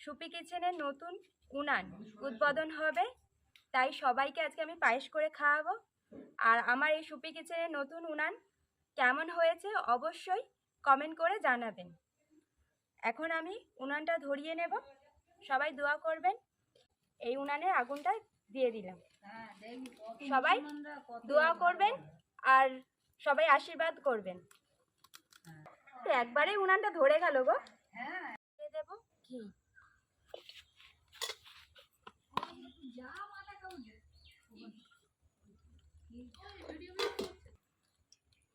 Soupy কিচেনের নতুন উনান উদ্বোধন হবে। তাই সবাইকে আজকে আমি পায়েস করে খাওয়াবো। আর আমার এই সুপি কিচেনের নতুন উনান কেমন হয়েছে অবশ্যই কমেন্ট করে জানাবেন। এখন আমি উনানটা ধরিয়ে নেব। সবাই দোয়া করবেন। এই উনানের আগুনটা দিয়ে দিলাম। সবাই দোয়া করবেন আর সবাই আশীর্বাদ করবেন। একবারে উনানটা ধরে গেল গো। দিয়ে দেবো ঘি।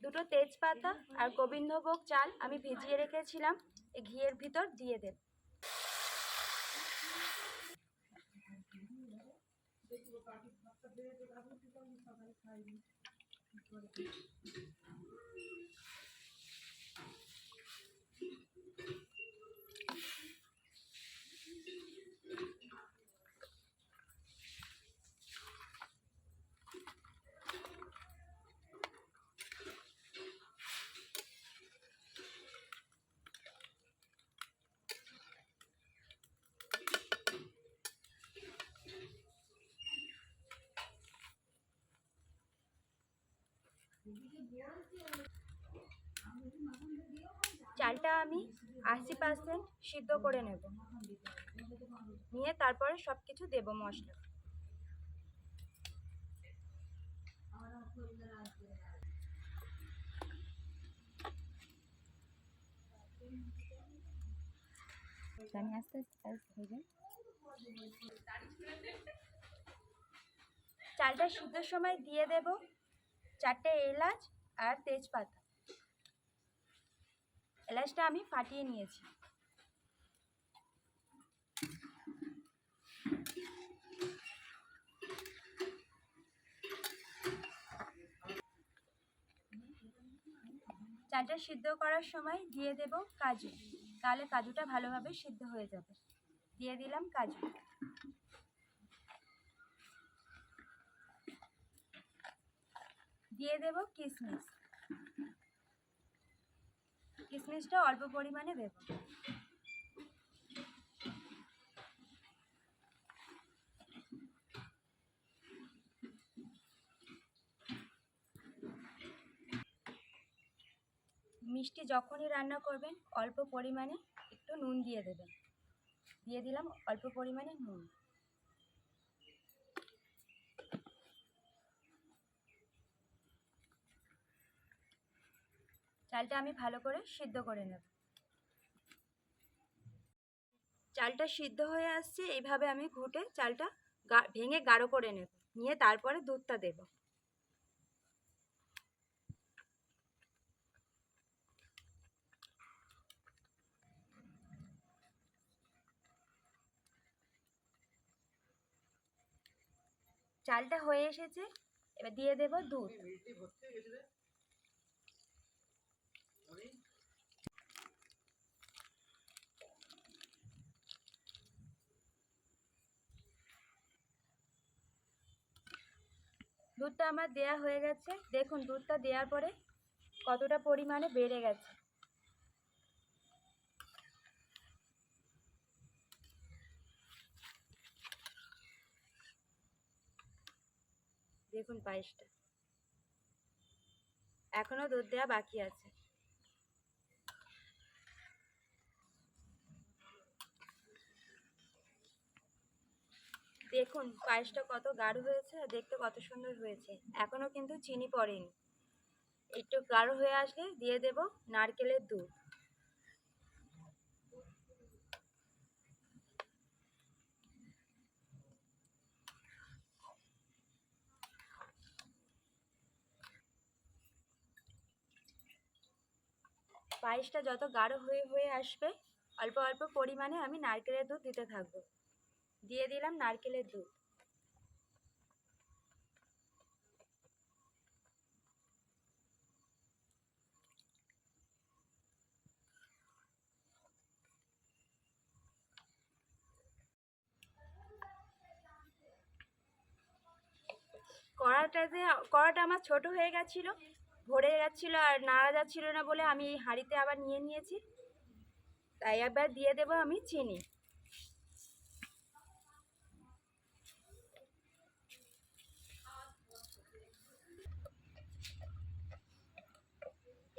দুটো তেজপাতা আর গোবিন্দভোগ চাল আমি ভিজিয়ে রেখেছিলাম এই ঘিয়ের ভিতর দিয়ে দেব চালটা আমি আশি পার্সেন্ট সিদ্ধ করে নেব। নিয়ে তারপরে সব কিছু দেবো মশলা। আমি আস্তে আস্তে চালটা সিদ্ধর সময় দিয়ে দেব। চারটে এলাচ আর তেজপাতা। এলাচটা আমি ফাটিয়ে নিয়েছি। চালটা সিদ্ধ করার সময় দিয়ে দেব কাজু। তাহলে কাজুটা ভালোভাবে সিদ্ধ হয়ে যাবে। দিয়ে দিলাম কাজু। দিয়ে দেব কিশমিশ কিশমিশটা অল্প পরিমাণে দেব। মিষ্টি যখনই রান্না করবেন, অল্প পরিমাণে একটু নুন দিয়ে দেবেন। দিয়ে দিলাম অল্প পরিমাণে নুন। চালটা আমি ভালো করে সিদ্ধ করে নেব। চালটা সিদ্ধ হয়ে আসছে, এইভাবে আমি ঘুটে চালটা ভেঙে গাঢ় করে নেব। নিয়ে তারপরে দুধটা দেব। চালটা হয়ে এসেছে, এবার দিয়ে দেব দুধ। দুধটা আমার দেয়া হয়ে গেছে। দেখুন, দুধটা দেওয়ার পরে কতটা পরিমাণে বেড়ে গেছে। দেখুন, পায়েসটা। এখনও দুধ দেওয়া বাকি আছে। দেখুন, পায়েসটা কত গাঢ় হয়েছে আর দেখতে কত সুন্দর হয়েছে। এখনও কিন্তু চিনি পড়েনি। একটু গাঢ় হয়ে আসলে দিয়ে দেব নারকেলের দুধ। পায়েসটা যত গাঢ় হয়ে হয়ে আসবে, অল্প অল্প পরিমাণে আমি নারকেলের দুধ দিতে থাকব। দিয়ে দিলাম নারকেলের দুধ। কড়াটাতে কড়াটা আমার ছোট হয়ে গেছিল, ভরে যাচ্ছিল আর নাড়া যাচ্ছিল না বলে আমি এই হাঁড়িতে আবার নিয়ে নিয়েছি। তাই এবার দিয়ে দেবো আমি চিনি।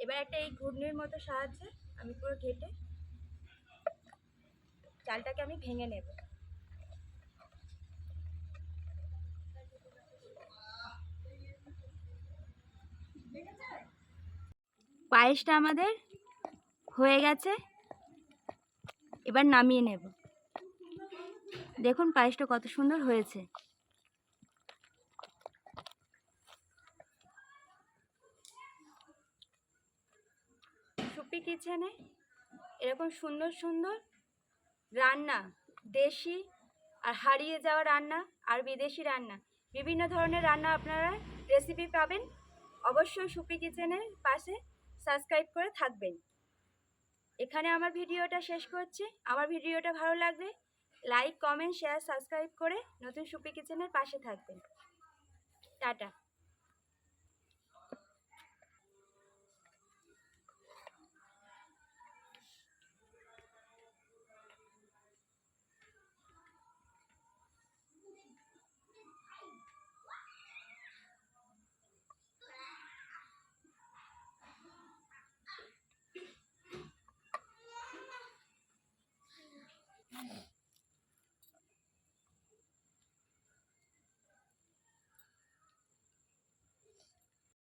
এবার একটা এই ঘূর্ণির মতো সাহায্যে আমি পুরো ঘেটে চালটাকে আমি ভেঙে নেব। পায়েসটা আমাদের হয়ে গেছে। এবার নামিয়ে নেব। দেখুন পায়েসটা কত সুন্দর হয়েছে। সুপি কিচেনে। এরকম সুন্দর সুন্দর রান্না, দেশি আর হারিয়ে যাওয়া রান্না আর বিদেশি রান্না। বিভিন্ন ধরনের রান্না আপনারা রেসিপি পাবেন। অবশ্যই সুপি কিচেনের পাশে সাবস্ক্রাইব করে থাকবেন। এখানে আমার ভিডিওটা শেষ করছি। আমার ভিডিওটা ভালো লাগলে লাইক কমেন্ট শেয়ার সাবস্ক্রাইব করে নতুন সুপি কিচেনের পাশে থাকবেন। টাটা।